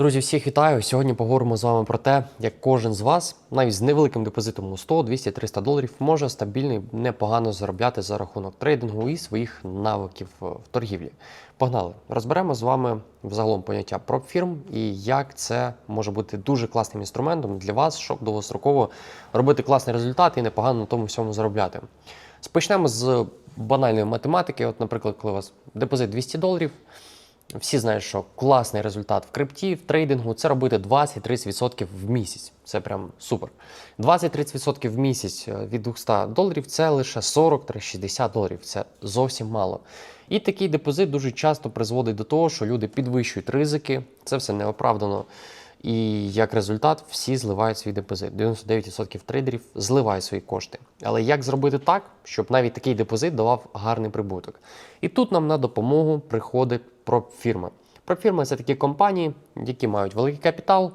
Друзі, всіх вітаю. Сьогодні поговоримо з вами про те, як кожен з вас, навіть з невеликим депозитом у 100, 200, 300 доларів, може стабільно і непогано заробляти за рахунок трейдингу і своїх навиків е, в торгівлі. Погнали! Розберемо з вами взагалом поняття пропфірм і як це може бути дуже класним інструментом для вас, щоб довгостроково робити класний результат і непогано на тому всьому заробляти. Почнемо з банальної математики. От, наприклад, коли у вас депозит 200 доларів. Всі знають, що класний результат в крипті, в трейдингу це робити 20-30% в місяць. Це прям супер. 20-30% в місяць е, від 200 доларів це лише 40-60 доларів. Це зовсім мало. І такий депозит дуже часто призводить до того, що люди підвищують ризики, це все неоправдано. І як результат всі зливають свій депозит. 99% трейдерів зливають свої кошти. Але як зробити так, щоб навіть такий депозит давав гарний прибуток? І тут нам на допомогу приходить пропфірма. Пропфірма це такі компанії, які мають великий капітал.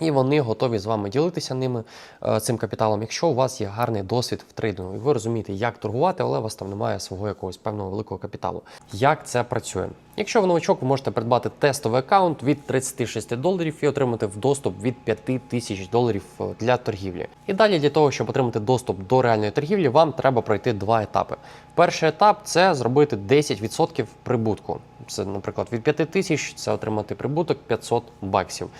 І вони готові з вами ділитися ними е, цим капіталом, якщо у вас є гарний досвід в трейдингу, і ви розумієте, як торгувати, але у вас там немає свого якогось певного великого капіталу. Як це працює? Якщо ви новачок, ви можете придбати тестовий аккаунт від 36 доларів і отримати в доступ від 5 тисяч доларів е, для торгівлі. І далі для того, щоб отримати доступ до реальної торгівлі, вам треба пройти два етапи. Перший етап це зробити 10% прибутку. Це, наприклад, від 5 тисяч це отримати прибуток 500 баксів.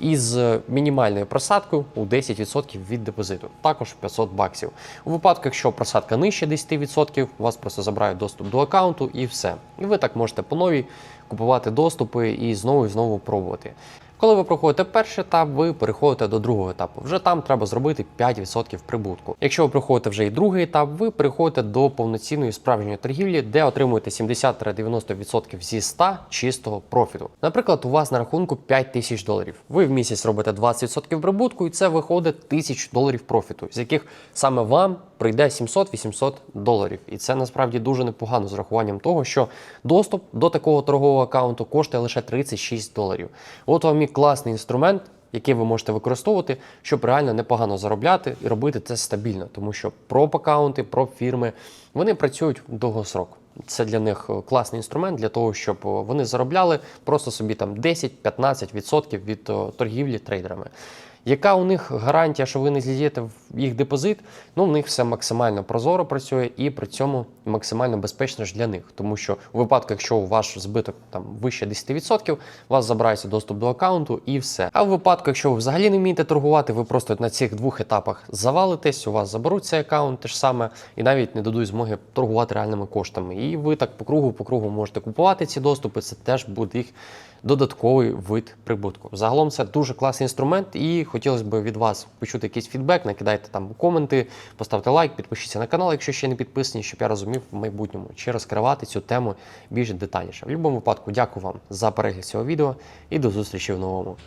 Із мінімальною просадкою у 10% від депозиту, також 500 баксів. У випадку, якщо просадка нижче 10%, у вас просто забирають доступ до аккаунту і все. І ви так можете по новій купувати доступи і знову і знову пробувати. Коли ви проходите перший етап, ви переходите до другого етапу. Вже там треба зробити 5% прибутку. Якщо ви проходите вже і другий етап, ви переходите до повноцінної справжньої торгівлі, де отримуєте 70-90% зі 100 чистого профіту. Наприклад, у вас на рахунку 5 тисяч доларів. Ви в місяць робите 20% прибутку, і це виходить 1000 доларів профіту, з яких саме вам прийде 700-800 доларів. І це насправді дуже непогано з рахуванням того, що доступ до такого торгового аккаунту коштує лише 36 доларів. От вам і класний інструмент. Який ви можете використовувати, щоб реально непогано заробляти і робити це стабільно, тому що проп-аккаунти, проп-фірми вони працюють довгосрок. Це для них е, класний інструмент для того, щоб е, вони заробляли просто собі там 10-15% від е, торгівлі трейдерами. Яка у них гарантія, що ви не злізєте в їх депозит? Ну, в них все максимально прозоро працює і при цьому максимально безпечно ж для них. Тому що у випадку, якщо ваш збиток там вище 10%, у вас забирається доступ до аккаунту і все. А в випадку, якщо ви взагалі не вмієте торгувати, ви просто на цих двох етапах завалитесь, у вас заберуть цей аккаунт те ж саме, і навіть не дадуть змоги торгувати реальними коштами. І ви так по кругу, по кругу можете купувати ці доступи. Це теж буде їх додатковий вид прибутку. Загалом це дуже класний інструмент, і хотілося б від вас почути якийсь фідбек. Накидайте там коменти, поставте лайк, підпишіться на канал, якщо ще не підписані, щоб я розумів в майбутньому чи розкривати цю тему більш детальніше. В будь-якому випадку, дякую вам за перегляд цього відео і до зустрічі в новому.